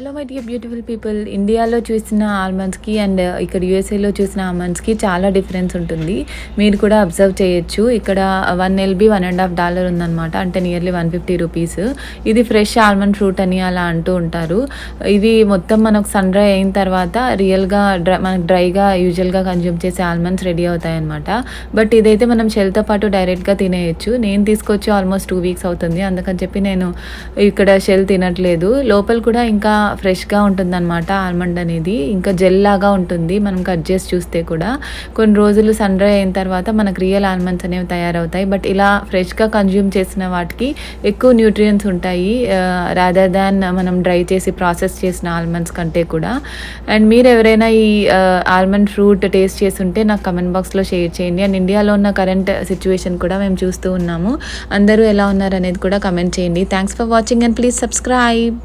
Hello my dear beautiful people ఇండియాలో చూసిన ఆల్మండ్స్కి and uh, ఇక్కడ యూఎస్ఏలో చూసిన ఆల్మండ్స్కి చాలా డిఫరెన్స్ ఉంటుంది. మీరు కూడా అబ్జర్వ్ చేయొచ్చు. ఇక్కడ one LB one and half dollar ఉందన్నమాట. అంటే నియర్లీ వన్ ఫిఫ్టీ రూపీస్ ఇది ఫ్రెష్ ఆల్మండ్ ఫ్రూట్ అని అలా అంటూ ఉంటారు. ఇది మొత్తం మనకు సన్ డ్రై అయిన తర్వాత రియల్గా డ్రై మనకు డ్రైగా యూజువల్గా కన్జ్యూమ్ చేసే ఆల్మండ్స్ రెడీ అవుతాయి అనమాట బట్ ఇదైతే మనం షెల్తో పాటు డైరెక్ట్గా తినేయచ్చు. నేను తీసుకొచ్చి ఆల్మోస్ట్ టూ వీక్స్ అవుతుంది. అందుకని చెప్పి నేను ఇక్కడ షెల్ తినట్లేదు. లోపల కూడా ఇంకా ఫ్రెష్గా ఉంటుందన్నమాట ఆల్మండ్ అనేది. ఇంకా జెల్ లాగా ఉంటుంది. మనం కట్ చేసి చూస్తే కూడా. కొన్ని రోజులు సన్ డ్రై అయిన తర్వాత మనకు రియల్ ఆల్మండ్స్ అనేవి తయారవుతాయి. బట్ ఇలా ఫ్రెష్గా కన్జ్యూమ్ చేసిన వాటికి ఎక్కువ న్యూట్రియన్స్ ఉంటాయి. రాదర్ దాన్ మనం డ్రై చేసి ప్రాసెస్ చేసిన ఆల్మండ్స్ కంటే కూడా. అండ్ మీరు ఎవరైనా ఈ ఆల్మండ్ ఫ్రూట్ టేస్ట్ చేసి ఉంటే నాకు కమెంట్ బాక్స్లో షేర్ చేయండి. అండ్ ఇండియాలో ఉన్న కరెంట్ సిచ్యువేషన్ కూడా మేము చూస్తూ ఉన్నాము. అందరూ ఎలా ఉన్నారు అనేది కూడా కమెంట్ చేయండి. Thanks for watching and please subscribe.